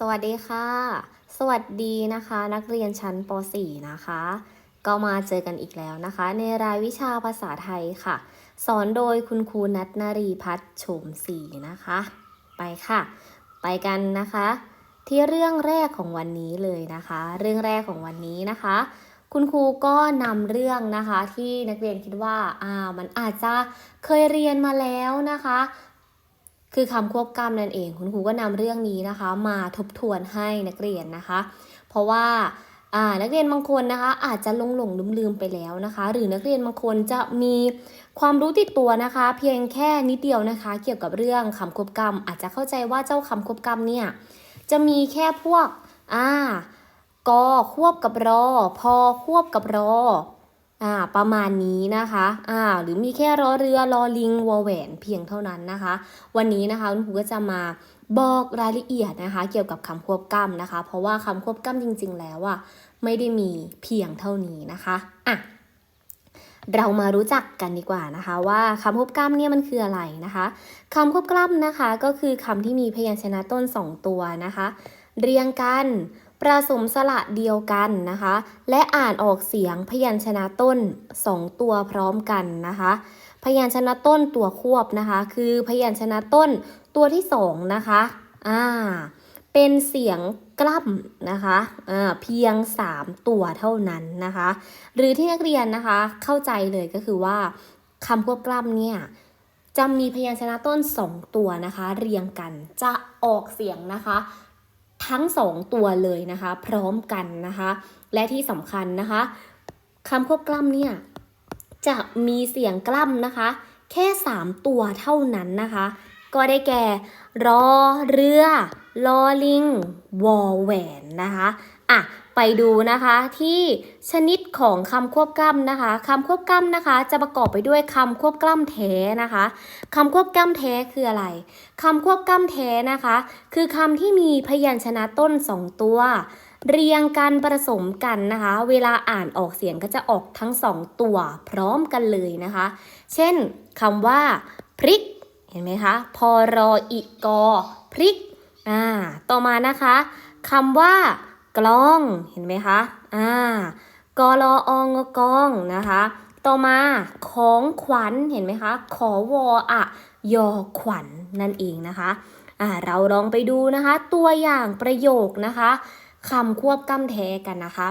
สวัสดีค่ะ สวัสดีนะคะ นักเรียนชั้นป .4 นะคะ ก็มาเจอกันอีกแล้วนะคะ ในรายวิชาภาษาไทยค่ะ สอนโดยคุณครูนัทนารีพัฒน์โฉมศรีนะคะ ไปค่ะ ไปกันนะคะ ที่เรื่องแรกของวันนี้เลยนะคะ เรื่องแรกของวันนี้นะคะ คุณครูก็นำเรื่องนะคะที่นักเรียนคิดว่าอ่ามันอาจจะเคยเรียนมาแล้วนะคะ คือคำควบกล้ำนั่นเอง คุณครูก็นำเรื่องนี้นะคะ มาทบทวนให้นักเรียนนะคะ เพราะว่านักเรียนบางคนนะคะ อาจจะหลงหลงลืมลืมไปแล้วนะคะ หรือนักเรียนบางคนจะมีความรู้ติดตัวนะคะ เพียงแค่นิดเดียวนะคะ เกี่ยวกับเรื่องคำควบกล้ำอาจจะเข้าใจว่าเจ้าคำควบกล้ำเนี่ยจะมีแค่พวกอ่ากอควบกับรอ พอควบกับรอ อ่าประมาณนี้นะคะอ่าหรือมีแค่รอเรือรอลิงวอแหวนเพียงเท่านั้นนะคะ วันนี้นะคะคุณครูก็จะมาบอกรายละเอียดนะคะ เกี่ยวกับคำควบกล้ำนะคะ เพราะว่าคำควบกล้ำจริง ๆ แล้วอะไม่ได้มีเพียงเท่านี้นะคะอะเรามารู้จักกันดีกว่านะคะ ว่าคำควบกล้ำเนี่ยมันคืออะไรนะคะคำควบกล้ำนะคะ ก็คือคำที่มีพยัญชนะต้นสองตัวนะคะ เรียงกัน ประสมสระเดียวกันนะคะ และอ่านออกเสียงพยัญชนะต้น 2 ตัวพร้อมกันนะคะ พยัญชนะต้นตัวควบนะคะ คือพยัญชนะต้นตัวที่ 2 นะคะอ่าเป็นเสียงกล้ำนะคะอ่าเพียง 3 ตัวเท่านั้นนะคะ หรือที่นักเรียนนะคะเข้าใจเลยก็คือว่าคำควบกล้ำเนี่ยจะมีพยัญชนะต้น 2 ตัวนะคะ เรียงกันจะออกเสียงนะคะ ทั้งสองตัวเลยนะคะ พร้อมกันนะคะ และที่สำคัญนะคะคำควบกล้ำเนี่ยจะมีเสียงกล้ำนะคะ แค่ 3 ตัวเท่านั้นนะคะ ก็ได้แก่ รอเรือลอลิงวอแหวนนะคะอะ ไปดูนะคะที่ชนิดของคำควบกล้ำนะคะคำควบกล้ำนะคะ จะประกอบไปด้วยคำควบกล้ำแท้นะคะคำควบกล้ำแท้คืออะไรคำควบกล้ำแท้นะคะ คือคำที่มีพยัญชนะต้นสองตัว เรียงกันผสมกันนะคะ เวลาอ่านออกเสียงก็จะออกทั้งสองตัวพร้อมกันเลยนะคะ เช่นคำว่า พริก เห็นไหมคะพอรออีกอพริกอ่าต่อมานะคะคำว่า กล้องเห็นไหมคะอ่ากอรอองกองนะคะ ต่อมาของขวัญเห็นไหมคะขอวออะยอขวัญนั่นเองนะคะอ่าเราลองไปดูนะคะ ตัวอย่างประโยคนะคะคำควบกล้ำแท้กันนะคะ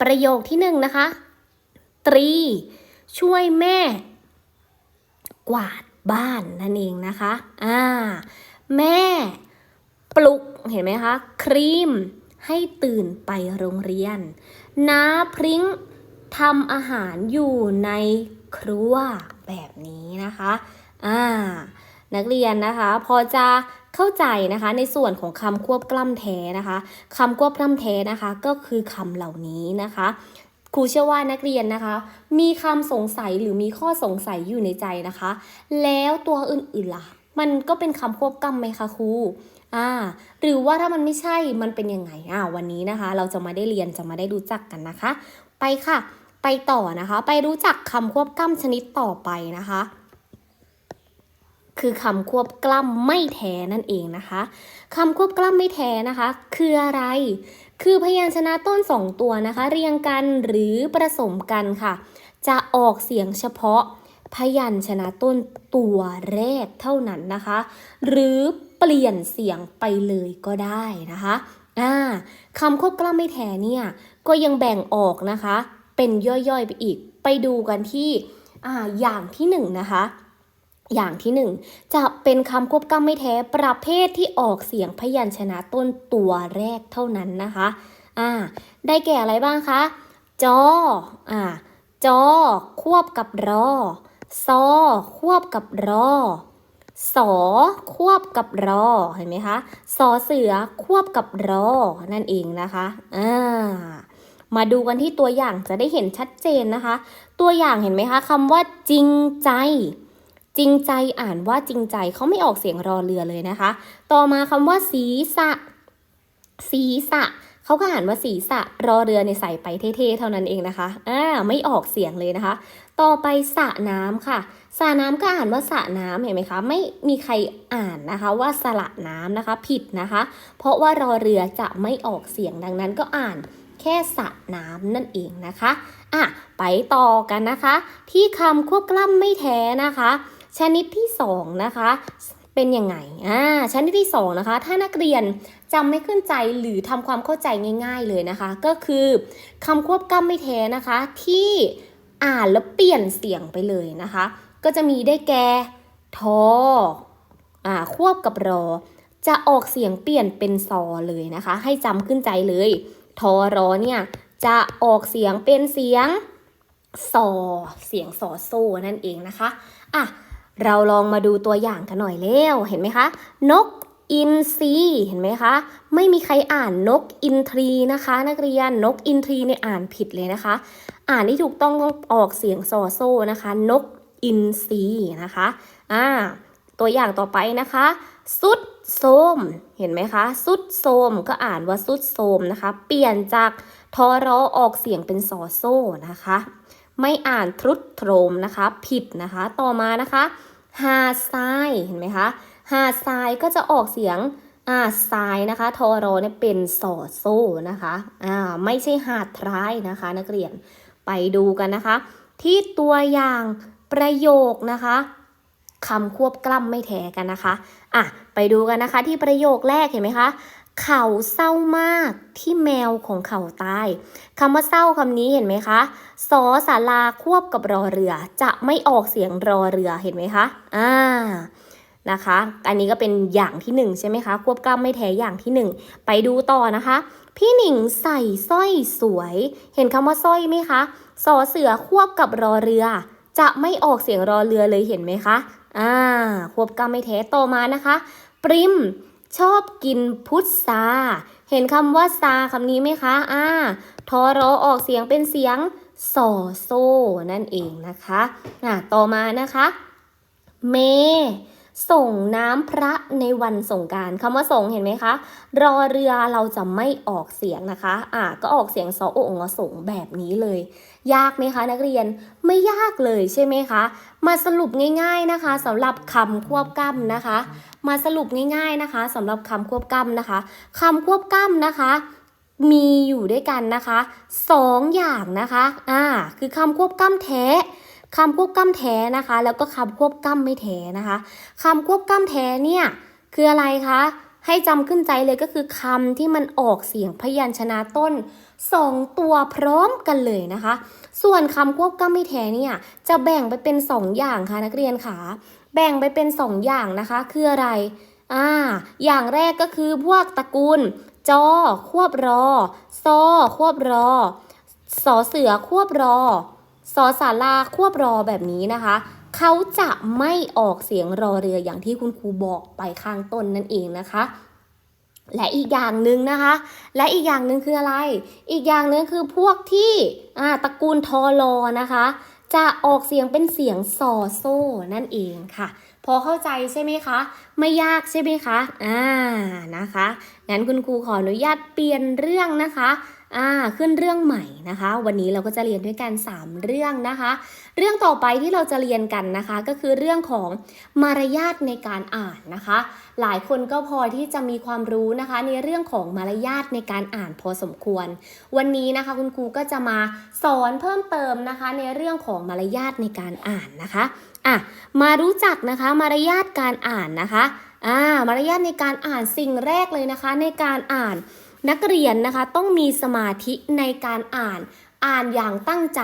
ประโยคที่หนึ่งนะคะ ตรี ช่วยแม่ กวาดบ้านนั่นเองนะคะ อ่า แม่ ปลุก เห็นไหมคะ ครีม ให้ตื่นไปโรงเรียน น้าพริ้งทำอาหารอยู่ในครัวแบบนี้นะคะอ่านักเรียนนะคะ พอจะเข้าใจนะคะในส่วนของคำควบกล้ำแท้นะคะคำควบกล้ำแท้นะคะก็คือคำเหล่านี้นะคะครูเชื่อว่านักเรียนนะคะ มีคำสงสัยหรือมีข้อสงสัยอยู่ในใจนะคะ แล้วตัวอื่นๆล่ะ มันก็เป็นคำควบกล้ำไหมคะครู อ่าหรือว่าถ้ามันไม่ใช่มันเป็นยังไงอ่าวันนี้นะคะ เราจะมาได้เรียนจะมาได้รู้จักกันนะคะ ไปค่ะ ไปต่อนะคะ ไปรู้จักคำควบกล้ำชนิดต่อไปนะคะ คือคำควบกล้ำไม่แท้นั่นเองนะคะคำควบกล้ำไม่แท้นะคะ คืออะไร คือพยัญชนะต้นสองตัวนะคะ เรียงกันหรือผสมกันค่ะ จะออกเสียงเฉพาะพยัญชนะต้นตัวแรกเท่านั้นนะคะ หรือ ลี่ยนเสียงไปเลยก็ได้นะคะอ่าคำควบกล้ำไม่แท้เนี่ย ก็ยังแบ่งออกนะคะ เป็นย่อยๆไปอีก ไปดูกันที่อ่าอย่างที่หนึ่งนะคะอย่างที่หนึ่งจะเป็นคำควบกล้ำไม่แท้ประเภทที่ออกเสียงพยัญชนะต้นตัวแรกเท่านั้นนะคะอ่าได้แก่อะไรบ้างคะจออ่าจอควบกับรอซอควบกับรอ สอควบกับรอเห็นไหมคะสอเสือควบกับรอนั่นเองนะคะอ่ามาดูกันที่ตัวอย่างจะได้เห็นชัดเจนนะคะ ตัวอย่างเห็นไหมคะคำว่าจริงใจ จริงใจอ่านว่าจริงใจเขาไม่ออกเสียงรอเรือเลยนะคะ ต่อมาคำว่าศีรษะศีรษะเขาก็อ่านว่าศีรษะรอเรือในใส่ไปเท่ๆเท่านั้นเองนะคะอ่าไม่ออกเสียงเลยนะคะ ต่อไปสะน้ำค่ะ สระน้ำก็อ่านว่าสระน้ำเห็นไหมคะไม่มีใครอ่านนะคะว่าสระน้ำนะคะผิดนะคะ เพราะว่ารอเรือจะไม่ออกเสียงดังนั้นก็อ่านแค่สระน้ำนั่นเองนะคะอะไปต่อกันนะคะ ที่คำควบกล้ำไม่แท้นะคะ ชนิดที่สองนะคะเป็นยังไงอ่าชนิดที่สองนะคะ ถ้านักเรียนจำไม่ขึ้นใจหรือทำความเข้าใจง่าย ๆเลยนะคะ ก็คือคำควบกล้ำไม่แท้นะคะ ที่อ่านแล้วเปลี่ยนเสียงไปเลยนะคะ ก็จะมีได้แก่ทออ่าควบกับรอ จะออกเสียงเปลี่ยนเป็นซอเลยนะคะ ให้จำขึ้นใจเลย ทอรอเนี่ยจะออกเสียงเป็นเสียงซอเสียงซอโซ่นั่นเองนะคะอะเราลองมาดูตัวอย่างกันหน่อยเร็วเห็นไหมคะ นกอินทรีเห็นไหมคะ ไม่มีใครอ่านนกอินทรีนะคะ นักเรียนนกอินทรีเนี่ยอ่านผิดเลยนะคะ อ่านที่ถูกต้องต้องออกเสียงซอโซ่นะคะ นก อินทรีนะคะอ่าตัวอย่างต่อไปนะคะ สุดโทมเห็นไหมคะ สุดโทมก็อ่านว่าสุดโทมนะคะ เปลี่ยนจากทอรอออกเสียงเป็นซอโซ่นะคะ ไม่อ่านทรุดโทรมนะคะ ผิดนะคะ ต่อมานะคะ หาทรายเห็นไหมคะหาทรายก็จะออกเสียงอ่าทรายนะคะทอรอเนี่ยเป็นสอโซ่นะคะอ่าไม่ใช่หาดทรายนะคะ นักเรียนไปดูกันนะคะ ที่ตัวอย่าง ประโยคนะคะคำควบกล้ำไม่แท้กันนะคะ อะ ไปดูกันนะคะที่ประโยคแรกเห็นไหมคะ เขาเศร้ามากที่แมวของเขาตายคำว่าเศร้าคำนี้เห็นไหมคะสอสาราควบกับรอเรือ จะไม่ออกเสียงรอเรือเห็นไหมคะ อ่า นะคะ อันนี้ก็เป็นอย่างที่หนึ่งใช่ไหมคะ ควบกล้ำไม่แท้อย่างที่หนึ่ง ไปดูต่อนะคะ พี่หนิงใส่สร้อยสวย เห็นคำว่าสร้อยไหมคะ สอเสือควบกับรอเรือ จะไม่ออกเสียงรอเรือเลยเห็นไหมคะ อ่า ควบกล้ำไม่แท้ต่อมานะคะ ปริม ชอบกินพุทราเห็นคำว่าซาคำนี้ไหมคะ อ่า ทอรอออกเสียงเป็นเสียงสอโซนั่นเองนะคะอ่าต่อมานะคะ เม ส่งน้ำพระในวันสงการคำว่าส่งเห็นไหมคะ รอเรือเราจะไม่ออกเสียงนะคะ อ่า ก็ออกเสียงสอโองอส่งแบบนี้เลย ยากไหมคะนักเรียนไม่ยากเลยใช่ไหมคะ มาสรุปง่าย ๆนะคะสำหรับคำควบกล้ำนะคะ มาสรุปง่าย ๆนะคะสำหรับคำควบกล้ำนะคะคำควบกล้ำนะคะมีอยู่ด้วยกันนะคะสองอย่างนะคะอ่าคือคำควบกล้ำแท้คำควบกล้ำแท้นะคะ แล้วก็คำควบกล้ำไม่แท้นะคะคำควบกล้ำแท้เนี่ยคืออะไรคะให้จำขึ้นใจเลยก็คือคำที่มันออกเสียงพยัญชนะต้น สองตัวพร้อมกันเลยนะคะ ส่วนคำควบกล้ำไม่แท้เนี่ยจะแบ่งไปเป็นสองอย่างค่ะนักเรียนค่ะแบ่งไปเป็นสองอย่างนะคะ คืออะไรอ่าอย่างแรกก็คือพวกตระกูลจอควบรอซอควบรอสอเสือควบรอสอสาราควบรอแบบนี้นะคะเขาจะไม่ออกเสียงรอเรืออย่างที่คุณครูบอกไปข้างต้นนั่นเองนะคะ และอีกอย่างหนึ่งนะคะ และอีกอย่างหนึ่งคืออะไร อีกอย่างหนึ่งคือพวกที่ตระกูลทอรอนะคะ จะออกเสียงเป็นเสียงซอโซ่นั่นเองค่ะ พอเข้าใจใช่ไหมคะ ไม่ยากใช่ไหมคะ อ่านะคะ งั้นคุณครูขออนุญาตเปลี่ยนเรื่องนะคะ อ่าขึ้นเรื่องใหม่นะคะ วันนี้เราก็จะเรียนด้วยกัน 3 เรื่องนะคะ เรื่องต่อไปที่เราจะเรียนกันนะคะ ก็คือเรื่องของมารยาทในการอ่านนะคะ หลายคนก็พอที่จะมีความรู้นะคะ ในเรื่องของมารยาทในการอ่านพอสมควร วันนี้นะคะคุณครูก็จะมาสอนเพิ่มเติมนะคะ ในเรื่องของมารยาทในการอ่านนะคะอะมารู้จักนะคะมารยาทการอ่านนะคะอ่ามารยาทในการอ่านสิ่งแรกเลยนะคะ ในการอ่าน นักเรียนนะคะต้องมีสมาธิในการอ่านอ่านอย่างตั้งใจ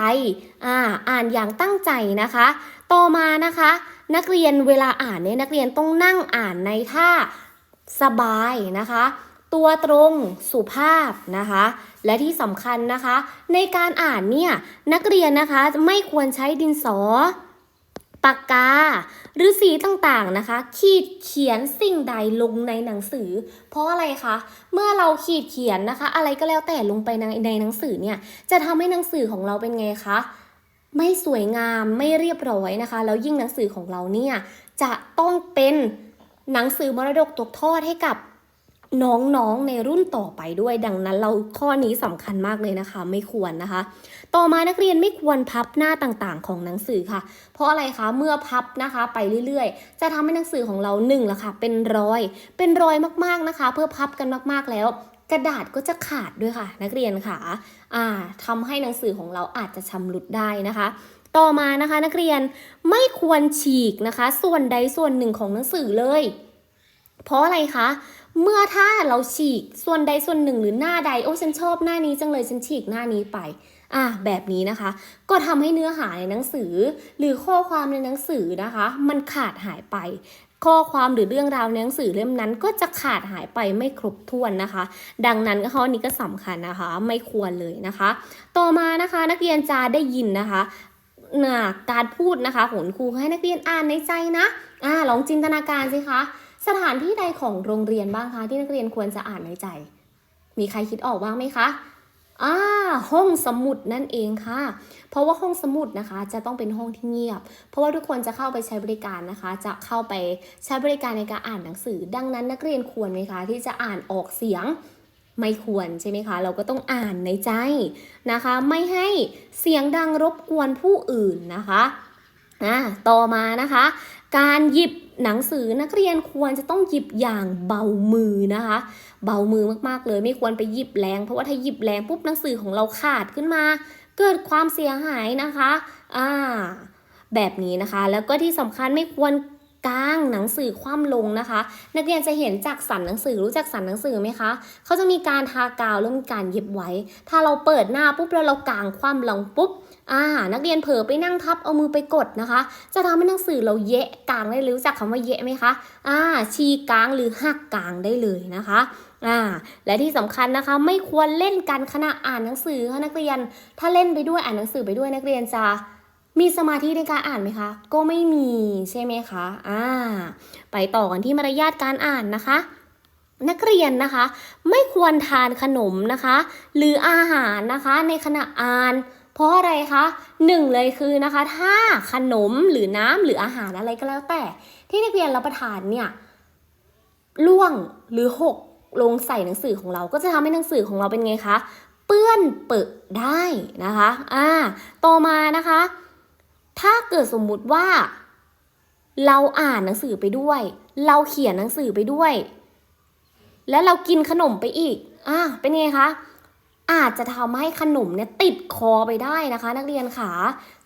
อ่า อ่านอย่างตั้งใจนะคะ ต่อมานะคะ นักเรียนเวลาอ่านเนี่ยนักเรียนต้องนั่งอ่านในท่าสบายนะคะ ตัวตรงสุภาพนะคะ และที่สำคัญนะคะ ในการอ่านเนี่ยนักเรียนนะคะไม่ควรใช้ดินสอ ปากกา หรือสีต่างๆนะคะ ขีดเขียนสิ่งใดลงในหนังสือ เพราะอะไรคะ เมื่อเราขีดเขียนนะคะ อะไรก็แล้วแต่ลงไปในในหนังสือเนี่ย จะทำให้หนังสือของเราเป็นไงคะ ไม่สวยงามไม่เรียบร้อยนะคะ แล้วยิ่งหนังสือของเราเนี่ยจะต้องเป็นหนังสือมรดกตกทอดให้กับน้องๆในรุ่นต่อไปด้วย ดังนั้นเราข้อนี้สำคัญมากเลยนะคะ ไม่ควรนะคะ ต่อมานักเรียนไม่ควรพับหน้าต่างๆ ของหนังสือค่ะ เพราะอะไรคะ เมื่อพับนะคะไปเรื่อยๆ จะทำให้หนังสือของเราหนึ่งละค่ะ เป็นรอย เป็นรอยมากๆนะคะ เพื่อพับกันมากๆแล้ว กระดาษก็จะขาดด้วยค่ะ นักเรียนค่ะอ่าทำให้หนังสือของเราอาจจะชำรุดได้นะคะต่อมานะคะนักเรียนไม่ควรฉีกนะคะ ส่วนใดส่วนหนึ่งของหนังสือเลย เพราะอะไรคะ เมื่อถ้าเราฉีกส่วนใดส่วนหนึ่งหรือหน้าใดโอ้ฉันชอบหน้านี้จังเลยฉันฉีกหน้านี้ไป อะแบบนี้นะคะ ก็ทำให้เนื้อหาในหนังสือ หรือข้อความในหนังสือนะคะ มันขาดหายไป ข้อความหรือเรื่องราวในหนังสือเล่มนั้นก็จะขาดหายไปไม่ครบถ้วนนะคะ ดังนั้นข้อนี้ก็สำคัญนะคะ ไม่ควรเลยนะคะ ต่อมานะคะนักเรียนจะได้ยินนะคะนะการพูดนะคะของครูให้นักเรียนอ่านในใจนะอ่าลองจินตนาการสิคะ สถานที่ใดของโรงเรียนบ้างคะที่นักเรียนควรจะอ่านในใจ มีใครคิดออกบ้างไหมคะ อ่าห้องสมุดนั่นเองค่ะ เพราะว่าห้องสมุดนะคะ จะต้องเป็นห้องที่เงียบ เพราะว่าทุกคนจะเข้าไปใช้บริการนะคะ จะเข้าไปใช้บริการในการอ่านหนังสือ ดังนั้นนักเรียนควรไหมคะ ที่จะอ่านออกเสียงไม่ควรใช่ไหมคะ เราก็ต้องอ่านในใจนะคะ ไม่ให้เสียงดังรบกวนผู้อื่นนะคะอ่าต่อมานะคะ การหยิบ หนังสือนักเรียนควรจะต้องหยิบอย่างเบามือนะคะ เบามือมากๆเลยไม่ควรไปหยิบแรง เพราะว่าถ้าหยิบแรงปุ๊บหนังสือของเราขาดขึ้นมา เกิดความเสียหายนะคะอ่าแบบนี้นะคะ แล้วก็ที่สำคัญไม่ควรกางหนังสือคว่ำลงนะคะ นักเรียนจะเห็นจากสันหนังสือรู้จักสันหนังสือไหมคะเขาจะมีการทากาวแล้วมีการเย็บไว้ ถ้าเราเปิดหน้าปุ๊บแล้วเรากางคว่ำลงปุ๊บ อ่า นักเรียนเผลอไปนั่งทับเอามือไปกดนะคะ จะทำให้หนังสือเราเยะกลางได้เลยรู้จักคำว่าเยะไหมคะ อ่า ชีกลางหรือหักกลางได้เลยนะคะอ่าและที่สำคัญนะคะไม่ควรเล่นกันขณะอ่านหนังสือค่ะนักเรียน ถ้าเล่นไปด้วยอ่านหนังสือไปด้วยนักเรียนจะมีสมาธิในการอ่านไหมคะ ก็ไม่มีใช่ไหมคะอ่าไปต่อกันที่มารยาทการอ่านนะคะนักเรียนนะคะ ไม่ควรทานขนมนะคะ หรืออาหารนะคะในขณะอ่าน เพราะอะไรคะหนึ่งเลยคือนะคะ ถ้าขนมหรือน้ำหรืออาหารอะไรก็แล้วแต่ ที่นักเรียนรับประทานเนี่ยล่วงหรือหกลงใส่หนังสือของเราก็จะทำให้หนังสือของเราเป็นไงคะเปื้อนเปิดได้นะคะอ่าต่อมานะคะ ถ้าเกิดสมมุติว่า เราอ่านหนังสือไปด้วย เราเขียนหนังสือไปด้วย และเรากินขนมไปอีกอะเป็นไงคะ อาจจะทำให้ขนมเนี่ยติดคอไปได้นะคะ นักเรียนขา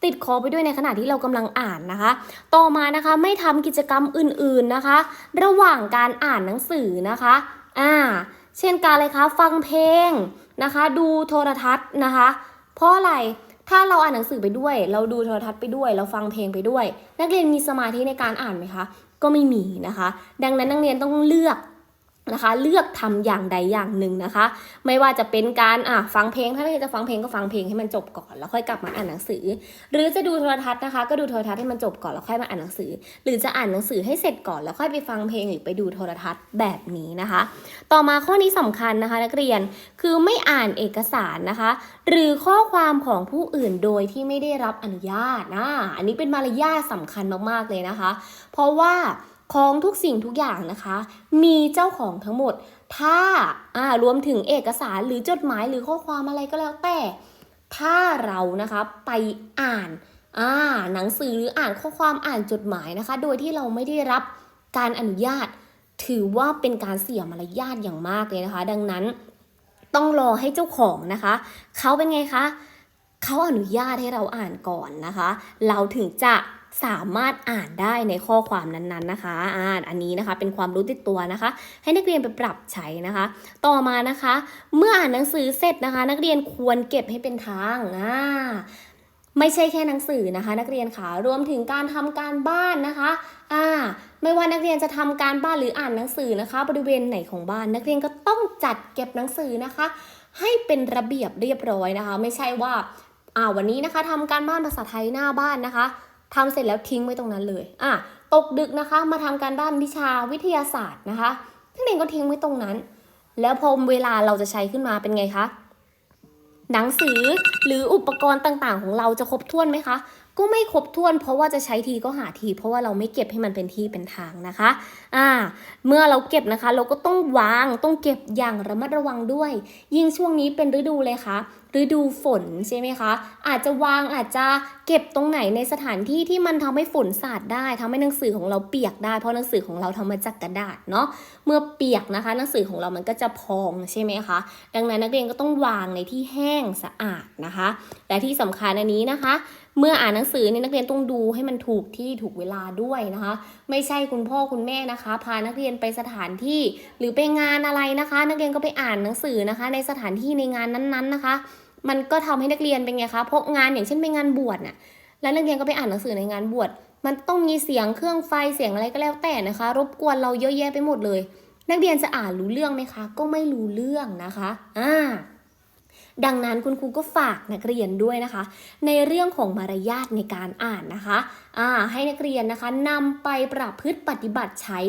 ติดคอไปด้วยในขณะที่เรากำลังอ่านนะคะ ต่อมานะคะไม่ทำกิจกรรมอื่นๆนะคะ ระหว่างการอ่านหนังสือนะคะอ่าเช่นการอะไรคะฟังเพลงนะคะ ดูโทรทัศน์นะคะ เพราะอะไรถ้าเราอ่านหนังสือไปด้วย เราดูโทรทัศน์ไปด้วย เราฟังเพลงไปด้วย นักเรียนมีสมาธิในการอ่านไหมคะ ก็ไม่มีนะคะ ดังนั้นนักเรียนต้องเลือก นะคะเลือกทำอย่างใดอย่างหนึ่งนะคะ ไม่ว่าจะเป็นการอะฟังเพลงถ้านักเรียนจะฟังเพลงก็ฟังเพลงให้มันจบก่อนแล้วค่อยกลับมาอ่านหนังสือ หรือจะดูโทรทัศน์นะคะ ก็ดูโทรทัศน์ให้มันจบก่อนแล้วค่อยมาอ่านหนังสือ หรือจะอ่านหนังสือให้เสร็จก่อนแล้วค่อยไปฟังเพลงหรือไปดูโทรทัศน์แบบนี้นะคะ ต่อมาข้อนี้สำคัญนะคะ นักเรียนคือไม่อ่านเอกสารนะคะ หรือข้อความของผู้อื่นโดยที่ไม่ได้รับอนุญาตนะอันนี้เป็นมารยาทสำคัญมากๆเลยนะคะ เพราะว่า ของทุกสิ่งทุกอย่างนะคะ มีเจ้าของทั้งหมด ถ้าอ่ารวมถึงเอกสารหรือจดหมายหรือข้อความอะไรก็แล้วแต่ ถ้าเรานะคะไปอ่านอ่าหนังสือหรืออ่านข้อความอ่านจดหมายนะคะ โดยที่เราไม่ได้รับการอนุญาต ถือว่าเป็นการเสียมารยาทอย่างมากเลยนะคะ ดังนั้นต้องรอให้เจ้าของนะคะ เขาเป็นไงคะเขาอนุญาตให้เราอ่านก่อนนะคะ เราถึงจะ สามารถอ่านได้ในข้อความนั้นๆนะคะอ่านอันนี้นะคะเป็นความรู้ติดตัวนะคะ ให้นักเรียนไปปรับใช้นะคะ ต่อมานะคะ เมื่ออ่านหนังสือเสร็จนะคะ นักเรียนควรเก็บให้เป็นทางอ่าไม่ใช่แค่หนังสือนะคะ นักเรียนค่ะรวมถึงการทำการบ้านนะคะอ่าไม่ว่านักเรียนจะทำการบ้านหรืออ่านหนังสือนะคะ บริเวณไหนของบ้าน นักเรียนก็ต้องจัดเก็บหนังสือนะคะ ให้เป็นระเบียบเรียบร้อยนะคะ ไม่ใช่ว่าอ่าวันนี้นะคะทำการบ้านภาษาไทยหน้าบ้านนะคะ ทำเสร็จแล้วทิ้งไว้ตรงนั้นเลยอะตกดึกนะคะ มาทำการบ้านวิชาวิทยาศาสตร์นะคะนักเรียนก็ทิ้งไว้ตรงนั้น แล้วพอเวลาเราจะใช้ขึ้นมาเป็นไงคะหนังสือหรืออุปกรณ์ต่างๆ ของเราจะครบถ้วนไหมคะ ก็ไม่ครบถ้วน เพราะว่าจะใช้ทีก็หาที เพราะว่าเราไม่เก็บให้มันเป็นที่เป็นทางนะคะอ่าเมื่อเราเก็บนะคะ เราก็ต้องวางต้องเก็บอย่างระมัดระวังด้วย ยิ่งช่วงนี้เป็นฤดูเลยค่ะฤดูฝนใช่ไหมคะ อาจจะวางอาจจะเก็บตรงไหนในสถานที่ที่มันทำให้ฝนสาดได้ทำให้หนังสือของเราเปียกได้ เพราะหนังสือของเราทำมาจากกระดาษเนาะเมื่อเปียกนะคะ หนังสือของเรามันก็จะพองใช่ไหมคะ ดังนั้นนักเรียนก็ต้องวางในที่แห้งสะอาดนะคะ และที่สำคัญอันนี้นะคะ เมื่ออ่านหนังสือเนี่ยนักเรียนต้องดูให้มันถูกที่ถูกเวลาด้วยนะคะ ไม่ใช่คุณพ่อคุณแม่นะคะ พานักเรียนไปสถานที่หรือไปงานอะไรนะคะ นักเรียนก็ไปอ่านหนังสือนะคะ ในสถานที่ในงานนั้นๆนะคะ มันก็ทำให้นักเรียนเป็นไงคะเพราะงานอย่างเช่นไปงานบวชน่ะแล้วนักเรียนก็ไปอ่านหนังสือในงานบวชมันต้องมีเสียงเครื่องไฟเสียงอะไรก็แล้วแต่นะคะ รบกวนเราเยอะแยะไปหมดเลย นักเรียนจะอ่านรู้เรื่องไหมคะ ก็ไม่รู้เรื่องนะคะอ่า ดังนั้นคุณครูก็ฝากนักเรียนด้วยนะคะ ในเรื่องของมารยาทในการอ่านนะคะอ่าให้นักเรียนนะคะนำไปประพฤติปฏิบัติใช้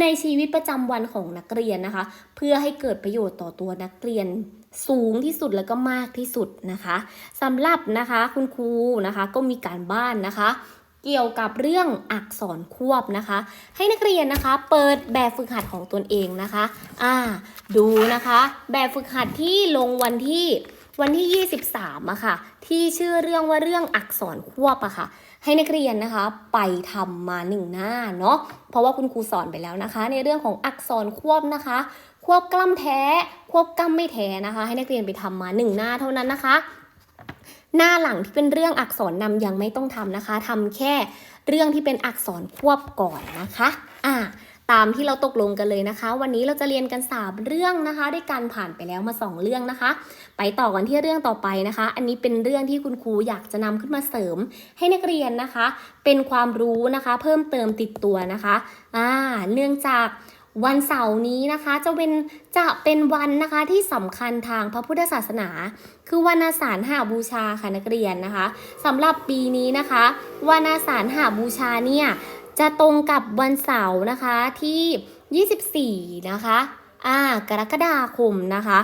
ในชีวิตประจำวันของนักเรียนนะคะ เพื่อให้เกิดประโยชน์ต่อตัวนักเรียนสูงที่สุดแล้วก็มากที่สุดนะคะสำหรับนะคะคุณครูนะคะก็มีการบ้านนะคะ เกี่ยวกับเรื่องอักษรควบนะคะ ให้นักเรียนนะคะ เปิดแบบฝึกหัดของตนเองนะคะอ่าดูนะคะ แบบฝึกหัดที่ลงวันที่วันที่ 23อะค่ะ ที่ชื่อเรื่องว่าเรื่องอักษรควบอะค่ะ ให้นักเรียนนะคะ ไปทำมาหนึ่งหน้าเนาะเพราะว่าคุณครูสอนไปแล้วนะคะ ในเรื่องของอักษรควบนะคะ ควบกล้ำแท้ ควบกล้ำไม่แท้นะคะ ให้นักเรียนไปทำมาหนึ่งหน้าเท่านั้นนะคะ หน้าหลังที่เป็นเรื่องอักษรนำยังไม่ต้องทำนะคะทำแค่เรื่องที่เป็นอักษรควบก่อนนะคะอ่าตามที่เราตกลงกันเลยนะคะ วันนี้เราจะเรียนกัน3เรื่องนะคะ ด้วยการผ่านไปแล้วมา 2 เรื่องนะคะ ไปต่อกันที่เรื่องต่อไปนะคะ อันนี้เป็นเรื่องที่คุณครูอยากจะนำขึ้นมาเสริม ให้นักเรียนนะคะ เป็นความรู้นะคะ เพิ่มเติมติดตัวนะคะอ่าเนื่องจาก วันเสาร์นี้นะคะจะเป็นจะเป็นวันนะคะที่สำคัญทางพระพุทธศาสนา คือวันอาสาฬหาบูชาค่ะนักเรียนนะคะสำหรับปีนี้นะคะ วันอาสาฬหาบูชาเนี่ยจะตรงกับวันเสาร์นะคะที่ 24 นะคะอ่ากรกฎาคมนะคะ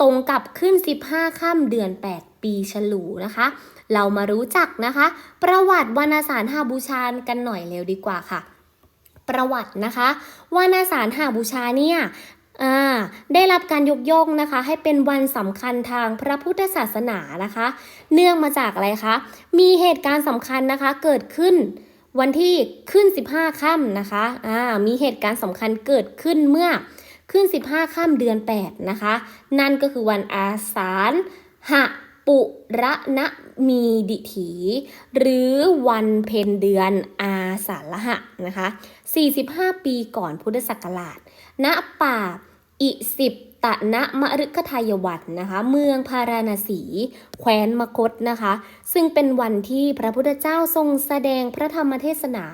ตรงกับขึ้น 15ค่ำเดือน 8 ปีฉลูนะคะ เรามารู้จักนะคะ ประวัติวันอาสาฬหาบูชากันหน่อยเร็วดีกว่าค่ะ ประวัตินะคะวันอาสาฬหาบูชาเนี่ยได้รับการยกย่องนะคะ ให้เป็นวันสำคัญทางพระพุทธศาสนานะคะ เนื่องมาจากอะไรคะ มีเหตุการณ์สำคัญนะคะเกิดขึ้นวันที่ขึ้น 15ค่ำนะคะอ่ามีเหตุการณ์สำคัญเกิดขึ้นเมื่อขึ้น 15ค่ำเดือน 8 นะคะ นั่นก็คือวันอาสาฬหะ ปุระนะมีดิถี หรือวันเพ็ญเดือนอาสาฬหะนะคะ 45 ปีก่อนพุทธศักราช ณ ป่าอิสิปตะนะมฤคทายวันนะคะ เมืองพาราณสี แคว้นมคตนะคะ ซึ่งเป็นวันที่พระพุทธเจ้าทรงแสดงพระธรรมเทศนา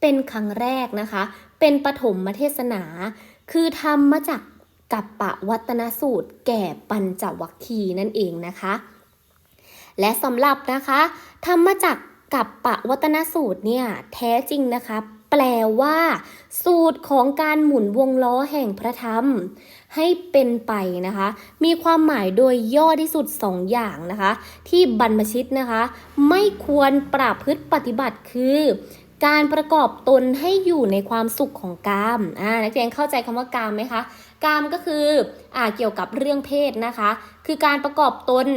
เป็นครั้งแรกนะคะ เป็นปฐมเทศนา คือทำมาจากกัปปะวัตนสูตรแก่ปัญจวัคคีย์นั่นเองนะคะ และสำหรับนะคะทำมจากกัปปะวัตนสูตรเนี่ยแท้จริงนะคะ แปลว่า สูตรของการหมุนวงล้อแห่งพระธรรม ให้เป็นไปนะคะ มีความหมายโดยย่อที่สุด2อย่างนะคะ ที่บรรพชิตนะคะ ไม่ควรปราพฤติปฏิบัติคือ การประกอบตนให้อยู่ในความสุขของกามอ่านักเรียนเข้าใจคำว่ากามไหมคะกามก็คืออ่าเกี่ยวกับเรื่องเพศนะคะ คือการประกอบตน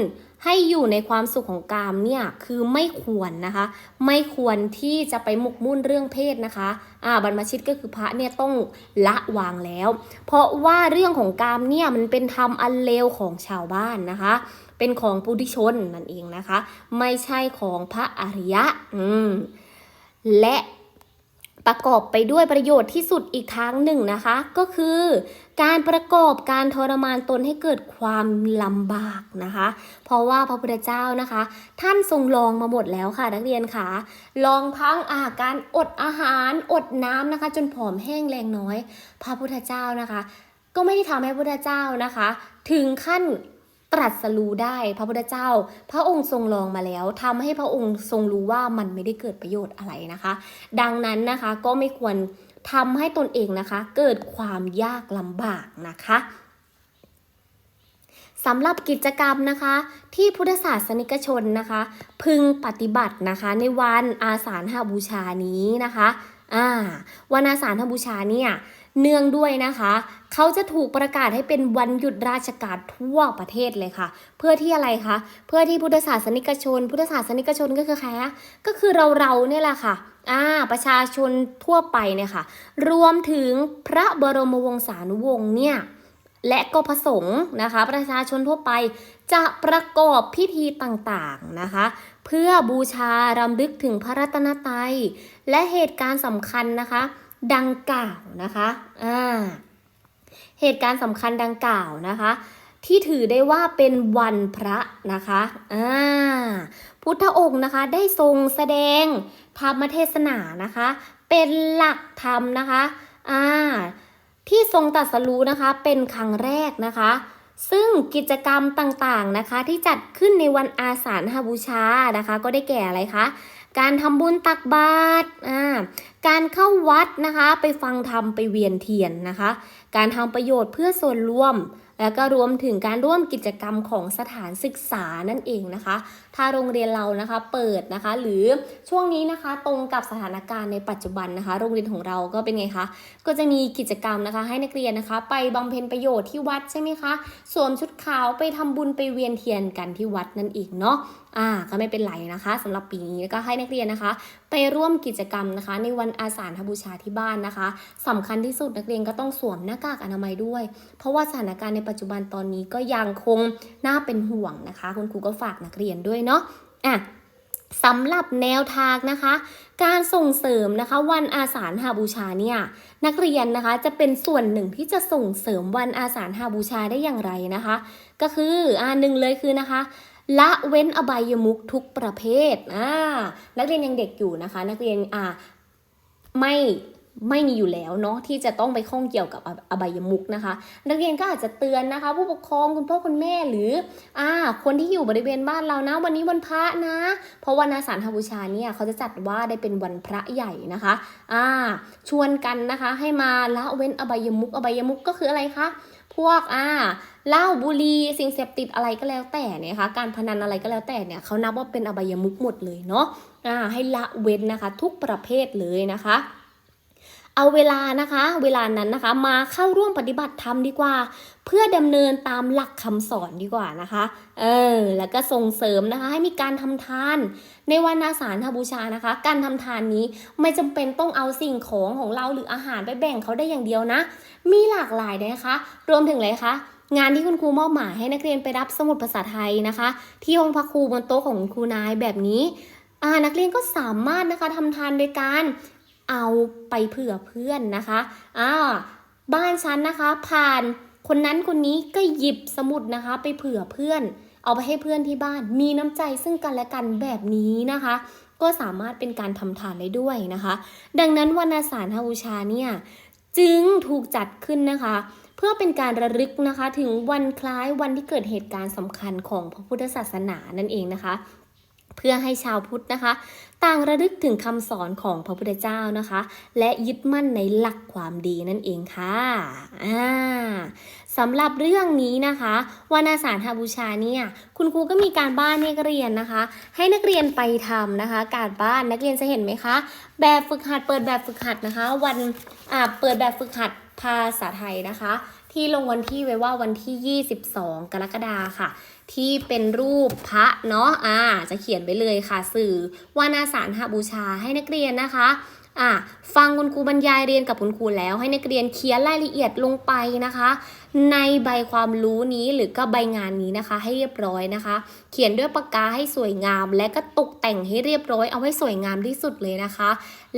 ให้อยู่ในความสุขของกามเนี่ยคือไม่ควรนะคะ ไม่ควรที่จะไปหมกมุ่นเรื่องเพศนะคะอ่าบรรพชิตก็คือพระเนี่ยต้องละวางแล้ว เพราะว่าเรื่องของกามเนี่ยมันเป็นธรรมอันเลวของชาวบ้านนะคะ เป็นของปุถุชนนั่นเองนะคะ ไม่ใช่ของพระอริยะอืมและประกอบไปด้วยประโยชน์ที่สุดอีกทางหนึ่งนะคะ ก็คือ การประกอบการทรมานตนให้เกิดความลำบากนะคะ เพราะว่าพระพุทธเจ้านะคะ ท่านทรงลองมาหมดแล้วค่ะ นักเรียนค่ะ ลองทั้งอาการอดอาหารอดน้ำนะคะ จนผอมแห้งแรงน้อย พระพุทธเจ้านะคะ ก็ไม่ได้ทำให้พระพุทธเจ้านะคะ ถึงขั้นตรัสรู้ได้พระพุทธเจ้า พระองค์ทรงลองมาแล้วทำให้พระองค์ทรงรู้ว่ามันไม่ได้เกิดประโยชน์อะไรนะคะ ดังนั้นนะคะก็ไม่ควร ทำให้ตนเองนะคะ เกิดความยากลำบากนะคะสำหรับกิจกรรมนะคะ ที่พุทธศาสนิกชนนะคะ พึงปฏิบัตินะคะ ในวันอาสาฬหบูชานี้นะคะอ่าวันอาสาฬหบูชาเนี่ยเนื่องด้วยนะคะ เขาจะถูกประกาศให้เป็นวันหยุดราชการทั่วประเทศเลยค่ะ เพื่อที่อะไรคะ เพื่อที่พุทธศาสนิกชน พุทธศาสนิกชนก็คือใครคะก็คือเราเราเนี่ยแหละค่ะ อ่าประชาชนทั่วไปเนี่ยค่ะ รวมถึงพระบรมวงศานุวงศ์เนี่ยและก็พระสงฆ์นะคะ ประชาชนทั่วไปจะประกอบพิธีต่างๆนะคะ เพื่อบูชารำลึกถึงพระรัตนตรัย และเหตุการณ์สำคัญนะคะ ดังกล่าวนะคะอ่าเหตุการณ์สำคัญดังกล่าวนะคะ ที่ถือได้ว่าเป็นวันพระนะคะอ่า พุทธองค์นะคะได้ทรงแสดงธรรมเทศนานะคะ เป็นหลักธรรมนะคะอ่าที่ทรงตรัสรู้นะคะเป็นครั้งแรกนะคะ ซึ่งกิจกรรมต่างๆนะคะ ที่จัดขึ้นในวันอาสาฬหบูชานะคะ ก็ได้แก่อะไรคะการทำบุญตักบาตรอ่า การเข้าวัดนะคะไปฟังธรรมไปเวียนเทียนนะคะ การทำประโยชน์เพื่อส่วนรวม แล้วก็รวมถึงการร่วมกิจกรรมของสถานศึกษานั่นเองนะคะ ถ้าโรงเรียนเรานะคะเปิดนะคะ หรือช่วงนี้นะคะตรงกับสถานการณ์ในปัจจุบันนะคะ โรงเรียนของเราก็เป็นไงคะก็จะมีกิจกรรมนะคะ ให้นักเรียนนะคะ ไปบำเพ็ญประโยชน์ที่วัดใช่ไหมคะสวมชุดขาวไปทำบุญไปเวียนเทียนกันที่วัดนั่นเองเนาะอ่าก็ไม่เป็นไรนะคะสำหรับปีนี้ก็ให้นักเรียนนะคะ ไปร่วมกิจกรรมนะคะ ในวันอาสาฬหบูชาที่บ้านนะคะสำคัญที่สุดนักเรียนก็ต้องสวมหน้ากากอนามัยด้วย เพราะว่าสถานการณ์ในปัจจุบันตอนนี้ก็ยังคงน่าเป็นห่วงนะคะ คุณครูก็ฝากนักเรียนด้วยเนาะอะสำหรับแนวทางนะคะ การส่งเสริมนะคะ วันอาสาฬหบูชาเนี่ยนักเรียนนะคะจะเป็นส่วนหนึ่งที่จะส่งเสริมวันอาสาฬหบูชาได้อย่างไรนะคะ ก็คืออ่าหนึ่งเลยคือนะคะ ละเว้นอบายมุขทุกประเภทอ่านักเรียนยังเด็กอยู่นะคะ นักเรียนอ่าไม่ไม่มีอยู่แล้วเนาะที่จะต้องไปข้องเกี่ยวกับอบายมุขนะคะ นักเรียนก็อาจจะเตือนนะคะ ผู้ปกครองคุณพ่อคุณแม่หรืออ่าคนที่อยู่บริเวณบ้านเรานะ วันนี้วันพระนะ เพราะวันอาสาฬหบูชาเนี่ยเขาจะจัดว่าได้เป็นวันพระใหญ่นะคะอ่าชวนกันนะคะให้มาละเว้นอบายมุขอบายมุขก็คืออะไรคะ พวกอ่าเหล้าบุหรี่สิ่งเสพติดอะไรก็แล้วแต่เนี่ยค่ะการพนันอะไรก็แล้วแต่เนี่ยเขานับว่าเป็นอบายมุกหมดเลยเนาะอ่าให้ละเว้นนะคะ ทุกประเภทเลยนะคะ เอาเวลานะคะ เวลานั้นนะคะ มาเข้าร่วมปฏิบัติธรรมดีกว่า เพื่อดำเนินตามหลักคำสอนดีกว่านะคะเออแล้วก็ส่งเสริมนะคะ ให้มีการทำทาน ในวันอาสาฬหบูชานะคะ การทำทานนี้ไม่จำเป็นต้องเอาสิ่งของของเราหรืออาหารไปแบ่งเขาได้อย่างเดียวนะ มีหลากหลายนะคะ รวมถึงอะไรคะงานที่คุณครูมอบหมายให้นักเรียนไปรับสมุดภาษาไทยนะคะ ที่ห้องพักครูบนโต๊ะของครูนายแบบนี้นักเรียนก็สามารถนะคะทำทานโดยการ เอาไปเผื่อเพื่อนนะคะอ่าบ้านฉันนะคะ ผ่านคนนั้นคนนี้ก็หยิบสมุดนะคะ ไปเผื่อเพื่อน เอาไปให้เพื่อนที่บ้าน มีน้ำใจซึ่งกันและกันแบบนี้นะคะ ก็สามารถเป็นการทำทานได้ด้วยนะคะ ดังนั้นวันอาสาฬหบูชาเนี่ยจึงถูกจัดขึ้นนะคะ เพื่อเป็นการระลึกนะคะ ถึงวันคล้ายวันที่เกิดเหตุการณ์สำคัญของพระพุทธศาสนานั่นเองนะคะ เพื่อให้ชาวพุทธนะคะ ต่างระลึกถึงคำสอนของพระพุทธเจ้านะคะ และยึดมั่นในหลักความดีนั่นเองค่ะอ่าสำหรับเรื่องนี้นะคะวันอาสาฬหบูชาเนี่ยคุณครูก็มีการบ้านให้นักเรียนนะคะ ให้นักเรียนไปทำนะคะ การบ้านนักเรียนจะเห็นไหมคะ แบบฝึกหัดเปิดแบบฝึกหัดนะคะ วันอ่าเปิดแบบฝึกหัดภาษาไทยนะคะ ที่ลงวันที่ไว้ว่าวันที่ 22 กรกฎาค่ะ ที่เป็นรูปพระเนาะอ่าจะเขียนไปเลยค่ะ สื่อวันาสาฬหบูชาให้นักเรียนนะคะอ่าฟังคุณครูบรรยายเรียนกับคุณครูแล้วให้นักเรียนเขียนรายละเอียดลงไปนะคะ ในใบความรู้นี้หรือก็ใบงานนี้นะคะ ให้เรียบร้อยนะคะ เขียนด้วยปากกาให้สวยงาม และก็ตกแต่งให้เรียบร้อยเอาให้สวยงามที่สุดเลยนะคะ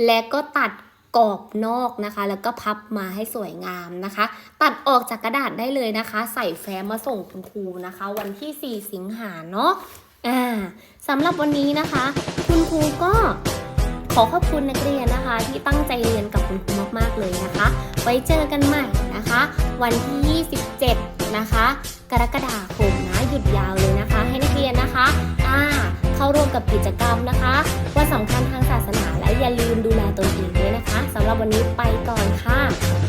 และก็ตัด กรอบนอกนะคะ แล้วก็พับมาให้สวยงามนะคะ ตัดออกจากกระดาษได้เลยนะคะ ใส่แฟ้มมาส่งคุณครูนะคะ วันที่ 4 สิงหาเนาะอ่าสำหรับวันนี้นะคะ คุณครูก็ขอขอบคุณนักเรียนนะคะ ที่ตั้งใจเรียนกับคุณครูมาก ๆ เลยนะคะ ไว้เจอกันใหม่นะคะ วันที่ 27 นะคะ กรกฎาคมนะหยุดยาวเลยนะคะ ให้นักเรียนนะคะอ่า เข้าร่วมกับกิจกรรมนะคะ ว่าสำคัญทางศาสนาและอย่าลืมดูแลตัวเองด้วยนะคะสำหรับวันนี้ไปก่อนค่ะ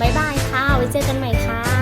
บ๊ายบายค่ะ ไว้เจอกันใหม่ค่ะ